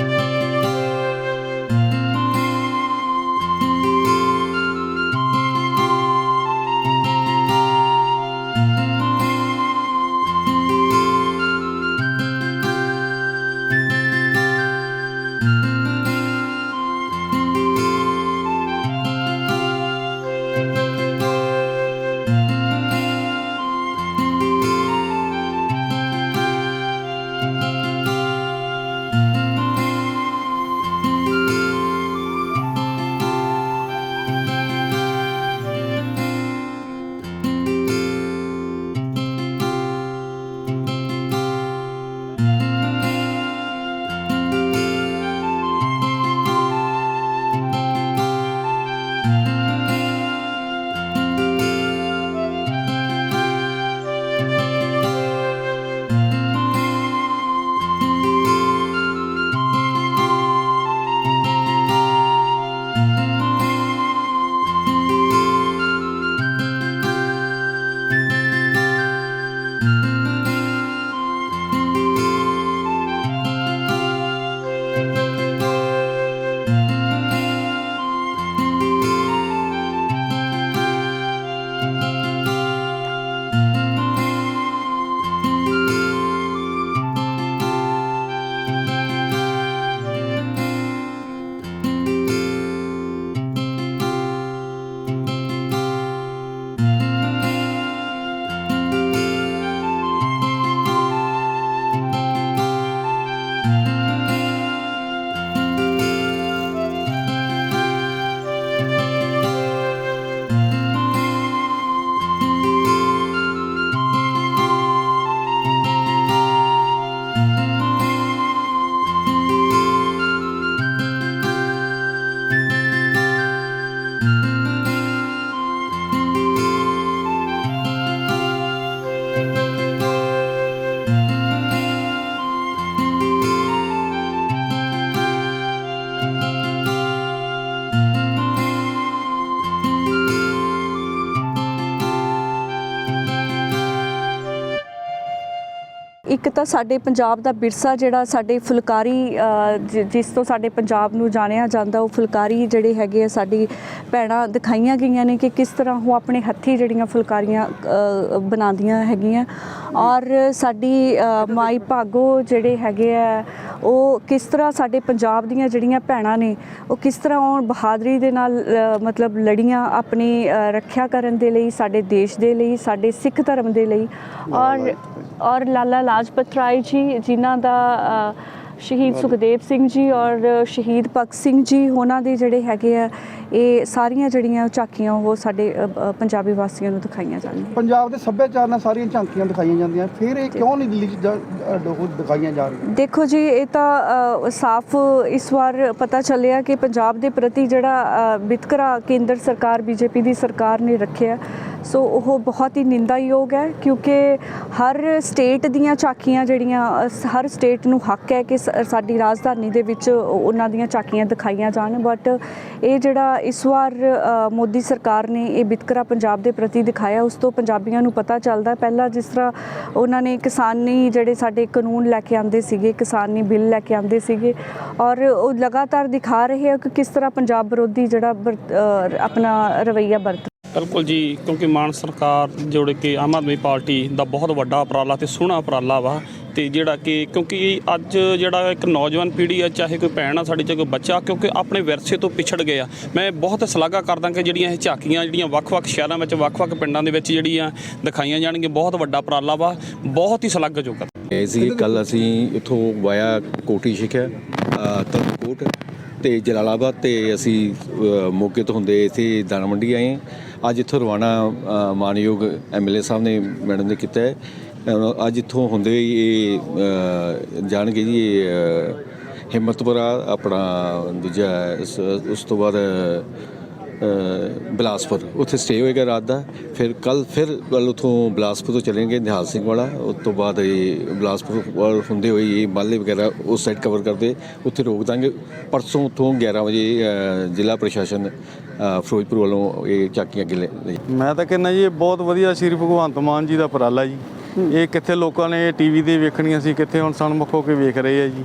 Música ਇੱਕ ਤਾਂ ਸਾਡੇ ਪੰਜਾਬ ਦਾ ਵਿਰਸਾ ਜਿਹੜਾ ਸਾਡੇ ਫੁਲਕਾਰੀ ਜਿਸ ਤੋਂ ਸਾਡੇ ਪੰਜਾਬ ਨੂੰ ਜਾਣਿਆ ਜਾਂਦਾ, ਉਹ ਫੁਲਕਾਰੀ ਜਿਹੜੇ ਹੈਗੇ ਆ ਸਾਡੀ ਭੈਣਾਂ ਦਿਖਾਈਆਂ ਗਈਆਂ ਨੇ ਕਿ ਕਿਸ ਤਰ੍ਹਾਂ ਉਹ ਆਪਣੇ ਹੱਥੀ ਜਿਹੜੀਆਂ ਫੁਲਕਾਰੀਆਂ ਬਣਾਉਂਦੀਆਂ ਹੈਗੀਆਂ। ਔਰ ਸਾਡੀ ਮਾਈ ਭਾਗੋ ਜਿਹੜੇ ਹੈਗੇ ਆ ਉਹ ਕਿਸ ਤਰ੍ਹਾਂ ਸਾਡੇ ਪੰਜਾਬ ਦੀਆਂ ਜਿਹੜੀਆਂ ਭੈਣਾਂ ਨੇ, ਉਹ ਕਿਸ ਤਰ੍ਹਾਂ ਉਹ ਬਹਾਦਰੀ ਦੇ ਨਾਲ ਮਤਲਬ ਲੜੀਆਂ ਆਪਣੀ ਰੱਖਿਆ ਕਰਨ ਦੇ ਲਈ, ਸਾਡੇ ਦੇਸ਼ ਦੇ ਲਈ, ਸਾਡੇ ਸਿੱਖ ਧਰਮ ਦੇ ਲਈ। ਔਰ ਔਰ ਲਾਲਾ ਲਾਜਪਤ ਰਾਏ ਜੀ, ਜਿਨ੍ਹਾਂ ਦਾ ਸ਼ਹੀਦ ਸੁਖਦੇਵ ਸਿੰਘ ਜੀ ਔਰ ਸ਼ਹੀਦ ਭਗਤ ਸਿੰਘ ਜੀ ਉਹਨਾਂ ਦੇ ਜਿਹੜੇ ਹੈਗੇ ਆ ਇਹ ਸਾਰੀਆਂ ਜਿਹੜੀਆਂ ਝਾਕੀਆਂ ਉਹ ਸਾਡੇ ਅ, ਅ, ਪੰਜਾਬੀ ਵਾਸੀਆਂ ਨੂੰ ਦਿਖਾਈਆਂ ਜਾਂਦੀਆਂ ਪੰਜਾਬ ਦੇ ਸੱਭਿਆਚਾਰ ਨਾਲ ਸਾਰੀਆਂ ਝਾਂਕੀਆਂ ਦਿਖਾਈਆਂ ਜਾਂਦੀਆਂ। ਫਿਰ ਇਹ ਕਿਉਂ ਨਹੀਂ ਦਿੱਲੀ 'ਚ ਜਾ- ਅ, ਉਹ ਦਿਖਾਈਆਂ ਜਾ ਰਹੀਆਂ? ਦੇਖੋ ਜੀ ਇਹ ਤਾਂ ਅ, ਸਾਫ਼ ਇਸ ਵਾਰ ਪਤਾ ਚੱਲਿਆ ਕਿ ਪੰਜਾਬ ਦੇ ਪ੍ਰਤੀ ਜਿਹੜਾ ਅ, ਵਿਤਕਰਾ ਕੇਂਦਰ ਸਰਕਾਰ ਬੀਜੇਪੀ ਦੀ ਸਰਕਾਰ ਨੇ ਰੱਖਿਆ। ਸੋ ਉਹ ਬਹੁਤ ਹੀ ਨਿੰਦਾਯੋਗ ਹੈ ਕਿਉਂਕਿ ਹਰ ਸਟੇਟ ਦੀਆਂ ਝਾਕੀਆਂ ਜਿਹੜੀਆਂ ਹਰ ਸਟੇਟ ਨੂੰ ਹੱਕ ਹੈ ਕਿ ਸ- ਸਾਡੀ ਰਾਜਧਾਨੀ ਦੇ ਵਿੱਚ ਉਹਨਾਂ ਦੀਆਂ ਝਾਕੀਆਂ ਦਿਖਾਈਆਂ ਜਾਣ। ਬਟ ਇਹ ਜਿਹੜਾ ਇਸ ਵਾਰ ਮੋਦੀ ਸਰਕਾਰ ਨੇ ਇਹ ਵਿਤਕਰਾ ਪੰਜਾਬ ਦੇ ਪ੍ਰਤੀ ਦਿਖਾਇਆ, ਉਸ ਤੋਂ ਪੰਜਾਬੀਆਂ ਨੂੰ ਪਤਾ ਚੱਲਦਾ ਪਹਿਲਾਂ ਜਿਸ ਤਰ੍ਹਾਂ ਉਹਨਾਂ ਨੇ ਕਿਸਾਨੀ ਜਿਹੜੇ ਸਾਡੇ ਕਾਨੂੰਨ ਲੈ ਕੇ ਆਂਦੇ ਸੀਗੇ, ਕਿਸਾਨੀ ਬਿੱਲ ਲੈ ਕੇ ਆਂਦੇ ਸੀਗੇ, ਔਰ ਉਹ ਲਗਾਤਾਰ ਦਿਖਾ ਰਹੇ ਆ ਕਿ ਕਿਸ ਤਰ੍ਹਾਂ ਪੰਜਾਬ ਵਿਰੋਧੀ ਜਿਹੜਾ ਵਰਤ- ਆਪਣਾ ਰਵੱਈਆ ਵਰਤ ਬਿਲਕੁਲ ਜੀ, ਕਿਉਂਕਿ ਮਾਨ ਸਰਕਾਰ ਜੋੜ ਕੇ ਆਮ ਆਦਮੀ ਪਾਰਟੀ ਦਾ ਬਹੁਤ ਵੱਡਾ ਉਪਰਾਲਾ ਤੇ ਸੋਹਣਾ ਉਪਰਾਲਾ ਵਾ ਤੇ ਜਿਹੜਾ ਕਿ ਕਿਉਂਕਿ ਅੱਜ ਜਿਹੜਾ ਇੱਕ ਨੌਜਵਾਨ ਪੀੜ੍ਹੀ ਆ, ਚਾਹੇ ਕੋਈ ਭੈਣ ਆ ਸਾਡੀ ਚਾਹੇ ਕੋਈ ਬੱਚਾ, ਕਿਉਂਕਿ ਆਪਣੇ ਵਿਰਸੇ ਤੋਂ ਪਿਛੜ ਗਏ ਆ। ਮੈਂ ਬਹੁਤ ਸ਼ਲਾਘਾ ਕਰਦਾ ਕਿ ਜਿਹੜੀਆਂ ਇਹ ਝਾਕੀਆਂ, ਜਿਹੜੀਆਂ ਵੱਖ-ਵੱਖ ਸ਼ਹਿਰਾਂ ਵਿੱਚ, ਵੱਖ-ਵੱਖ ਪਿੰਡਾਂ ਦੇ ਵਿੱਚ ਜਿਹੜੀਆਂ ਦਿਖਾਈਆਂ ਜਾਣਗੀਆਂ, ਬਹੁਤ ਵੱਡਾ ਉਪਰਾਲਾ ਵਾ, ਬਹੁਤ ਹੀ ਸ਼ਲਾਘਾਯੋਗ ਆ। ਗਏ ਸੀ ਕੱਲ ਅਸੀਂ ਇੱਥੋਂ ਵਾਇਆ ਕੋਟੀ ਸ਼ਿਖਿਆ ਤਲਕੋਟ ਤੇ ਜਲਾਲਾਬਾਦ ਤੇ ਅਸੀਂ ਮੌਕੇ ਤੋਂ ਹੁੰਦੇ ਇੱਥੇ ਦਾਣਾ ਮੰਡੀ ਆਏ ਅੱਜ ਇੱਥੋਂ ਰਵਾਨਾ ਅ, ਮਾਨਯੋਗ ਐਮਐਲਏ ਸਾਹਿਬ ਨੇ ਮੈਡਮ ਨੇ ਕੀਤਾ ਹੈ। ਅੱਜ ਇੱਥੋਂ ਹੁੰਦੇ ਹੀ ਇਹ ਜਾਣਗੇ ਜੀ ਹਿੰਮਤਪੁਰਾ ਆਪਣਾ ਦੂਜਾ ਉਸ ਤੋਂ ਬਾਅਦ ਅ, ਬਿਲਾਸਪੁਰ। ਉੱਥੇ ਸਟੇ ਹੋਏਗਾ ਰਾਤ ਦਾ। ਫਿਰ ਕੱਲ ਫਿਰ ਕੱਲ ਉਥੋਂ ਬਿਲਾਸਪੁਰ ਤੋਂ ਚੱਲਣਗੇ ਨਿਹਾਲ ਸਿੰਘ ਵਾਲਾ। ਉਸ ਤੋਂ ਬਾਅਦ ਇਹ ਬਿਲਾਸਪੁਰ ਵੱਲ ਹੁੰਦੇ ਹੋਏ ਇਹ ਮਾਲੇ ਵਗੈਰਾ ਉਸ ਸਾਈਡ ਕਵਰ ਕਰਦੇ। ਉੱਥੇ ਰੋਕ ਦਾਂਗੇ। ਪਰਸੋਂ ਉਥੋਂ 11 ਵਜੇ ਜ਼ਿਲ੍ਹਾ ਪ੍ਰਸ਼ਾਸਨ ਫਿਰੋਜ਼ਪੁਰ ਵੱਲੋਂ ਇਹ ਚਾਕੀਆਂ ਅੱਗੇ ਲੈ ਲਈ ਮੈਂ ਤਾਂ ਕਹਿੰਦਾ ਜੀ ਇਹ ਬਹੁਤ ਵਧੀਆ ਸ੍ਰੀ ਭਗਵੰਤ ਮਾਨ ਜੀ ਦਾ ਉਪਰਾਲਾ ਜੀ। ਇਹ ਕਿੱਥੇ ਲੋਕਾਂ ਨੇ ਟੀਵੀ ਤੇ ਵੇਖਣੀਆਂ ਸੀ ਕਿੱਥੇ ਹੁਣ ਸਨਮੁਖ ਹੋ ਕੇ ਵੇਖ ਰਹੇ ਆ ਜੀ।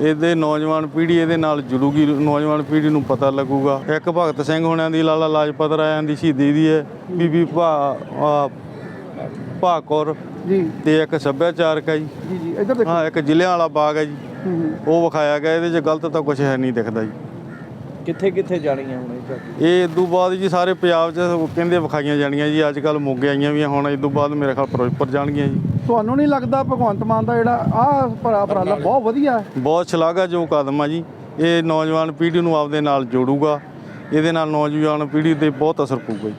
ਇਹਦੇ ਨੌਜਵਾਨ ਪੀੜ੍ਹੀ ਇਹਦੇ ਨਾਲ ਜੁੜੂਗੀ ਨੌਜਵਾਨ ਪੀੜ੍ਹੀ ਨੂੰ ਪਤਾ ਲੱਗੂਗਾ। ਇੱਕ ਭਗਤ ਸਿੰਘ ਹੋਣਿਆਂ ਦੀ ਲਾਲਾ ਲਾਜਪਤ ਰਾਇਆਂ ਦੀ ਸ਼ਹੀਦੀ ਦੀ ਹੈ ਬੀਬੀ ਭਾ ਭਾਕੌਰ ਜੀ। ਤੇ ਇੱਕ ਸੱਭਿਆਚਾਰਕ ਹੈ ਜੀ। ਜੀ ਜੀ ਇੱਧਰ ਦੇਖੋ। ਹਾਂ ਇੱਕ ਜ਼ਿਲ੍ਹਿਆਂ ਵਾਲਾ ਬਾਗ ਹੈ ਜੀ। ਉਹ ਵਿਖਾਇਆ ਗਿਆ ਇਹਦੇ 'ਚ ਗਲਤ ਤਾਂ ਕੁਝ ਹੈ ਨਹੀਂ ਦਿਖਦਾ ਜੀ। ਕਿੱਥੇ ਕਿੱਥੇ ਜਾਣੀਆਂ ਹੁਣ ਇਹ ਝਾਕੀ? ਇਹ ਇਦੋਂ ਬਾਅਦ ਜੀ ਸਾਰੇ ਪੰਜਾਬ 'ਚ ਕਹਿੰਦੇ ਵਿਖਾਈਆਂ ਜਾਣੀਆਂ ਜੀ ਅੱਜ ਕੱਲ ਮੋਗੇ ਆਈਆਂ ਵੀ ਆ, ਹੁਣ ਇਦੋਂ ਬਾਅਦ ਮੇਰੇ ਖਿਆਲ ਫਿਰੋਜ਼ਪੁਰ ਜਾਣਗੀਆਂ ਜੀ। ਤੁਹਾਨੂੰ ਨਹੀਂ ਲੱਗਦਾ ਭਗਵੰਤ ਮਾਨ ਦਾ ਜਿਹੜਾ ਆਹ ਭਰਾ ਉਪਰਾਲਾ ਬਹੁਤ ਵਧੀਆ ਹੈ? ਬਹੁਤ ਸ਼ਲਾਘਾਯੋਗ ਕਦਮ ਆ ਜੀ ਇਹ ਨੌਜਵਾਨ ਪੀੜ੍ਹੀ ਨੂੰ ਆਪਦੇ ਨਾਲ ਜੋੜੂਗਾ ਇਹਦੇ ਨਾਲ ਨੌਜਵਾਨ ਪੀੜ੍ਹੀ ਤੇ ਬਹੁਤ ਅਸਰ ਪਊਗਾ ਜੀ।